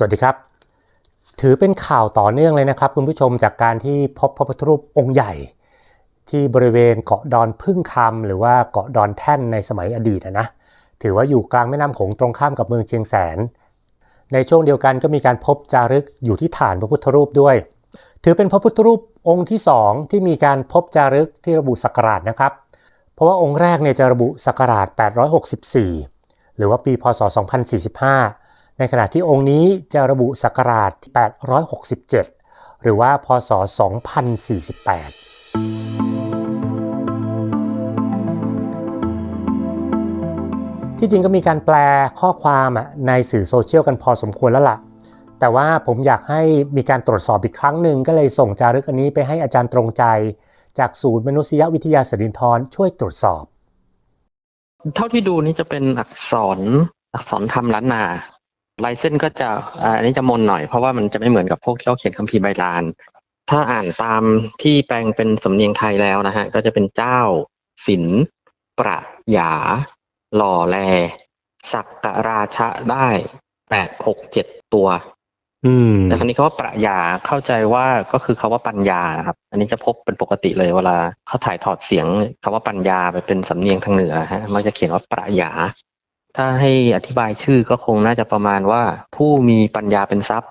สวัสดีครับ ถือเป็นข่าวต่อเนื่องเลยนะครับ คุณผู้ชมจากการที่พบพระพุทธรูปองค์ใหญ่ ที่บริเวณเกาะดอนพึ่งคำหรือว่าเกาะดอนแท่นในสมัยอดีตนะถือว่าอยู่กลางแม่น้ำโขงตรงข้ามกับเมืองเชียงแสน ในช่วงเดียวกันก็มีการพบจารึกอยู่ที่ฐานพระพุทธรูปด้วย ถือเป็นพระพุทธรูปองค์ที่สองที่มีการพบจารึกที่ระบุศักราชนะครับ เพราะว่าองค์แรกเนี่ยจะระบุศักราช 864 หรือว่าปีพศ 2045 ในขณะที่องค์นี้จะระบุศักราช 867 หรือว่าพศ 2048ที่จริงก็มีการแปลข้อความในสื่อโซเชียลกันพอสมควรแล้วล่ะ แต่ว่าผมอยากให้มีการตรวจสอบอีกครั้งหนึ่งก็เลยส่งจารึกอันนี้ไปให้อาจารย์ตรงใจ จากศูนย์มนุษยวิทยาสิรินทรช่วยตรวจสอบ เท่าที่ดูนี่จะเป็นอักษรอักษรธรรมล้านนา ลายเส้นก็จะอ่าอันนี้จะมนหน่อยเพราะว่ามันจะไม่เหมือนกับพวกที่เขาเขียนคัมภีร์ใบลาน ถ้าอ่านตามที่แปลงเป็นสำเนียงไทยแล้วนะฮะก็จะเป็นเจ้าศิลป์ประหยา หล่อแล สักการาชะได้แปดหกเจ็ดตัวอืมแต่ครั้นี้คำว่าปรัชญาเข้าใจว่าก็คือคาว่าปัญญานะครับ อันนี้จะพบเป็นปกติเลยเวลาเขาถ่ายถอดเสียงคำว่าปัญญาไปเป็นสำเนียงทางเหนือฮะมักจะเขียนว่าปรัชญา ถ้าให้อธิบายชื่อก็คงน่าจะประมาณว่า ผู้มีปัญญาเป็นทรัพย์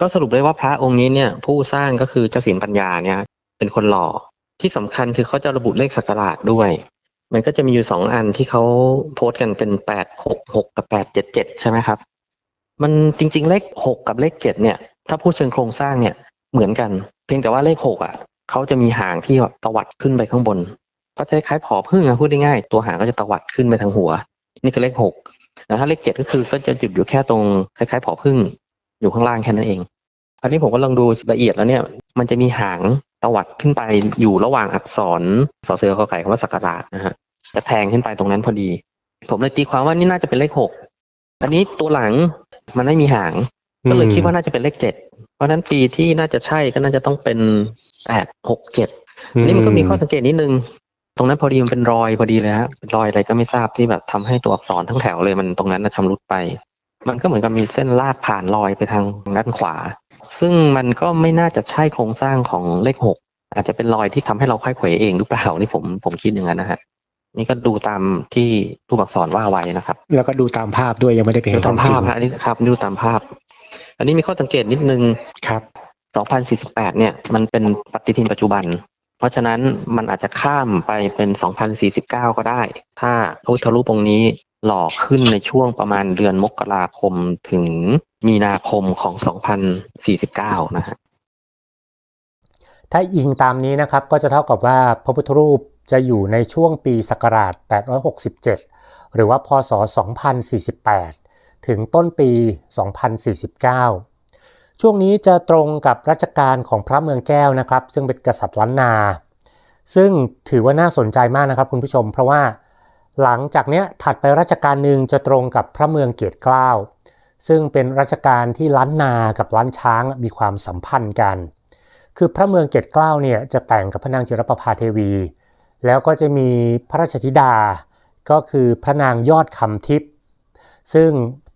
ก็สรุปได้ว่าพระองค์นี้เนี่ยผู้สร้างก็คือเจ้าศิลปัญญาเนี่ย เป็นคนหล่อที่สำคัญคือเขาจะระบุเลขสักราชด้วย มันก็จะมีอยู่สองอันที่เขาโพสต์กันเป็นแปดหกหกกับแปดเจ็ดเจ็ดใช่ไหมครับ มันจริง ๆ เลขหกกับเลขเจ็ดเนี่ย ถ้าพูดเชิงโครงสร้างเนี่ยเหมือนกัน เพียงแต่ว่าเลขหกอะเขาจะมีหางที่แบบตวัดขึ้นไปข้างบนก็จะคล้ายผอพึ่งอะพูดง่ายๆตัวหางก็จะตวัดขึ้นไปทางหัว นี่คือเลขหกแต่ถ้าเลขเจ็ดก็คือก็จะหยุดอยู่แค่ตรงคล้ายๆผอพึ่งอยู่ข้างล่างแค่นั้นเองอันนี้ผมก็ลองดูละเอียดแล้วเนี่ย มันจะมีหางตวัดขึ้นไปอยู่ระหว่างอักษรสอเสือขอไข่คำว่าสักการะนะฮะจะแทงขึ้นไปตรงนั้นพอดี ผมเลยตีความว่านี่น่าจะเป็นเลขหกอันนี้ตัวหลังมันไม่มีหาง ก็เลยคิดว่าน่าจะเป็นเลขเจ็ดเพราะฉะนั้นปีที่น่าจะใช่ก็น่าจะต้องเป็นแปดหกเจ็ดอันนี่มันก็มีข้อสังเกตนิดนึง ตรงนั้นพอดีมันเป็นรอยพอดีเลยฮะเป็นรอยอะไรก็ไม่ทราบที่แบบทำให้ตัวอักษรทั้งแถวเลยมันตรงนั้นนะชำรุดไป มันก็เหมือนกับมีเส้นลากผ่านรอยไปทางด้านขวา ซึ่งมันก็ไม่น่าจะใช่โครงสร้างของเลขหกอาจจะเป็นรอยที่ทำให้เราค่อยเขวเองหรือเปล่านี่ผมผมคิดอย่างนั้นนะฮะนี่ก็ดูตามที่รูปอักษรว่าไว้นะครับ แล้วก็ดูตามภาพด้วยยังไม่ได้ไปดูเห็นขตาอมงจริภางพฮะอันนี้ครับดูตามภาพ อันนี้มีข้อสังเกตนิดนึงครับ2048 เนี่ย มันเป็นปฏิทินปัจจุบัน เพราะฉะนั้นมันอาจจะข้ามไปเป็น 2049 ก็ได้ ถ้าพระพุทธรูปองค์นี้หล่อขึ้นในช่วงประมาณเดือนมกราคมถึงมีนาคมของ 2049 นะฮะถ้าอิงตามนี้นะครับก็จะเท่ากับว่าพระพุทธรูปจะอยู่ในช่วงปีศักราช 867 หรือว่าพศ 2048 ถึงต้นปี 2049 ช่วงนี้จะตรงกับรัชกาลของพระเมืองแก้วนะครับ ซึ่งเป็นกษัตริย์ล้านนา ซึ่งถือว่าน่าสนใจมากนะครับคุณผู้ชม เพราะว่าหลังจากเนี้ยถัดไปรัชกาลหนึ่งจะตรงกับพระเมืองเกียรติเกล้าซึ่งเป็นรัชกาลที่ล้านนากับล้านช้างมีความสัมพันธ์กัน คือพระเมืองเกตเกล้าเนี่ยจะแต่งกับพระนางจิรประภาเทวี แล้วก็จะมีพระราชธิดา ก็คือพระนางยอดคำทิพย์ซึ่ง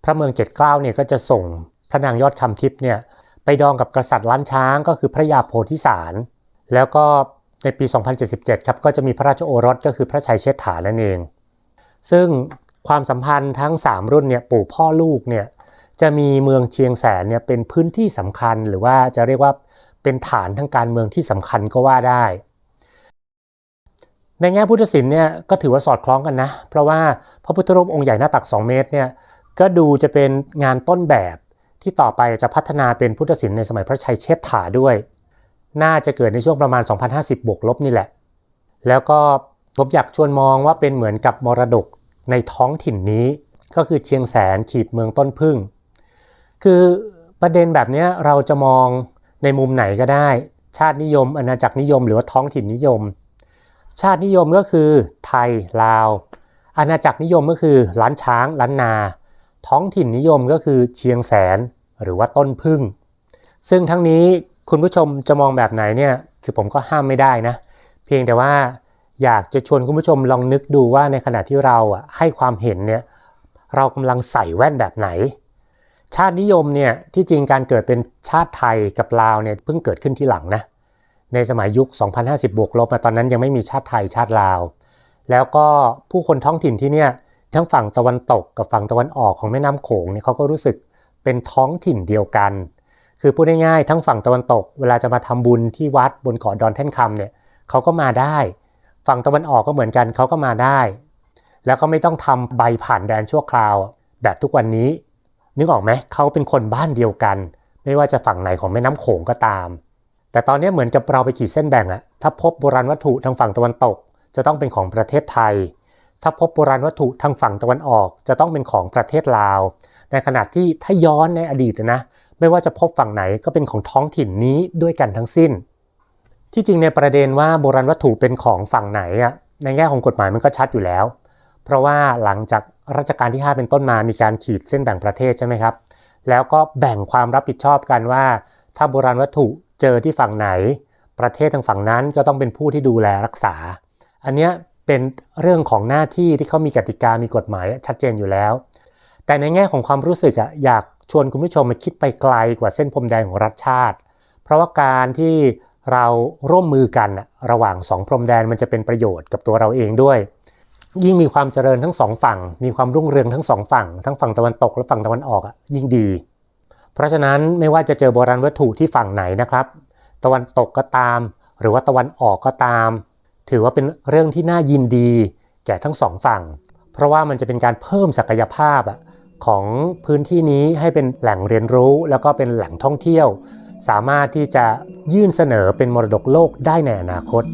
พระเมืองเกตเกล้าเนี่ยก็จะส่ง พระนางยอดคำทิพย์เนี่ยไปดองกับกษัตริย์ล้านช้างก็คือพระยาโพธิสาร แล้วก็ในปี 2077 ครับก็จะมีพระราชโอรสก็คือพระชัยเชษฐานั่นเอง ซึ่งความสัมพันธ์ทั้ง 3 รุ่นเนี่ยปู่พ่อลูกเนี่ยจะมีเมืองเชียงแสนเนี่ยเป็นพื้นที่สำคัญหรือว่าจะเรียกว่าเป็นฐานทางการเมืองที่สำคัญก็ว่าได้ ในแง่พุทธศิลป์เนี่ยก็ถือว่าสอดคล้องกันนะ เพราะว่าพระพุทธรูปองค์ใหญ่หน้าตัก 2 เมตรเนี่ยก็ดูจะเป็นงานต้นแบบ ที่ต่อไปจะพัฒนาเป็นพุทธศิลป์ในสมัยพระชัยเชษฐาด้วย น่าจะเกิดในช่วงประมาณ 2050 บวกลบนี่แหละ แล้วก็ผมอยากชวนมองว่าเป็นเหมือนกับมรดกในท้องถิ่นนี้ ก็คือเชียงแสนขีดเมืองต้นพึ่ง คือประเด็นแบบนี้เราจะมองในมุมไหนก็ได้ ชาตินิยม อาณาจักรนิยม หรือว่าท้องถิ่นนิยม ชาตินิยมก็คือไทยลาว อาณาจักรนิยมก็คือล้านช้างล้านนา ท้องถิ่นนิยมก็คือเชียงแสนหรือว่าต้นพึ่ง ซึ่งทั้งนี้คุณผู้ชมจะมองแบบไหนเนี่ยคือผมก็ห้ามไม่ได้นะ เพียงแต่ว่าอยากจะชวนคุณผู้ชมลองนึกดูว่าในขณะที่เราอะให้ความเห็นเนี่ยเรากำลังใส่แว่นแบบไหน ชาตินิยมเนี่ยที่จริงการเกิดเป็นชาติไทยกับลาวเนี่ยเพิ่งเกิดขึ้นที่หลังนะในสมัยยุค 2050บวกลบมาตอนนั้นยังไม่มีชาติไทยชาติลาว แล้วก็ผู้คนท้องถิ่นที่เนี่ย ทั้งฝั่งตะวันตกกับฝั่งตะวันออกของแม่น้ำโขงเนี่ยเขาก็รู้สึกเป็นท้องถิ่นเดียวกัน คือพูดง่ายๆทั้งฝั่งตะวันตก เวลาจะมาทำบุญที่วัดบนเกาะดอนแท่นคำเนี่ยเขาก็มาได้ ฝั่งตะวันออกก็เหมือนกันเขาก็มาได้ แล้วก็ไม่ต้องทำใบผ่านแดนชั่วคราว แบบทุกวันนี้ นึกออกไหมเขาเป็นคนบ้านเดียวกัน ไม่ว่าจะฝั่งไหนของแม่น้ำโขงก็ตาม แต่ตอนนี้เหมือนกับเราไปขีดเส้นแบ่งอะถ้าพบโบราณวัตถุทางฝั่งตะวันตก จะต้องเป็นของประเทศไทย ถ้าพบโบราณวัตถุทางฝั่งตะวันออก จะต้องเป็นของประเทศลาว ในขณะที่ถ้าย้อนในอดีตนะ ไม่ว่าจะพบฝั่งไหนก็เป็นของท้องถิ่นนี้ด้วยกันทั้งสิ้น ที่จริงในประเด็นว่าโบราณวัตถุเป็นของฝั่งไหนอะในแง่ของกฎหมายมันก็ชัดอยู่แล้ว เพราะว่าหลังจากรัชกาลที่ 5 เป็นต้นมามีการขีดเส้นแบ่งประเทศใช่ไหมครับ แล้วก็แบ่งความรับผิดชอบกันว่า ถ้าโบราณวัตถุเจอที่ฝั่งไหน ประเทศทางฝั่งนั้นก็ต้องเป็นผู้ที่ดูแลรักษา อันเนี้ย เป็นเรื่องของหน้าที่ที่เขามีกติกามีกฎหมายชัดเจนอยู่แล้ว แต่ในแง่ของความรู้สึกอะอยากชวนคุณผู้ชมมาคิดไปไกลกว่าเส้นพรมแดงของรัฐชาติ เพราะว่าการที่เราร่วมมือกันระหว่างสองพรมแดนมันจะเป็นประโยชน์กับตัวเราเองด้วย ยิ่งมีความเจริญทั้งสองฝั่ง มีความรุ่งเรืองทั้งสองฝั่ง ทั้งฝั่งตะวันตกและฝั่งตะวันออกอยิ่งดี เพราะฉะนั้นไม่ว่าจะเจอโบราณวัตถุที่ฝั่งไหนนะครับ ตะวันตกก็ตาม หรือว่าตะวันออกก็ตาม ถือว่าเป็นเรื่องที่น่ายินดีแก่ทั้งสองฝั่ง เพราะว่ามันจะเป็นการเพิ่มศักยภาพของพื้นที่นี้ให้เป็นแหล่งเรียนรู้ แล้วก็เป็นแหล่งท่องเที่ยว สามารถที่จะยื่นเสนอเป็นมรดกโลกได้ในอนาคต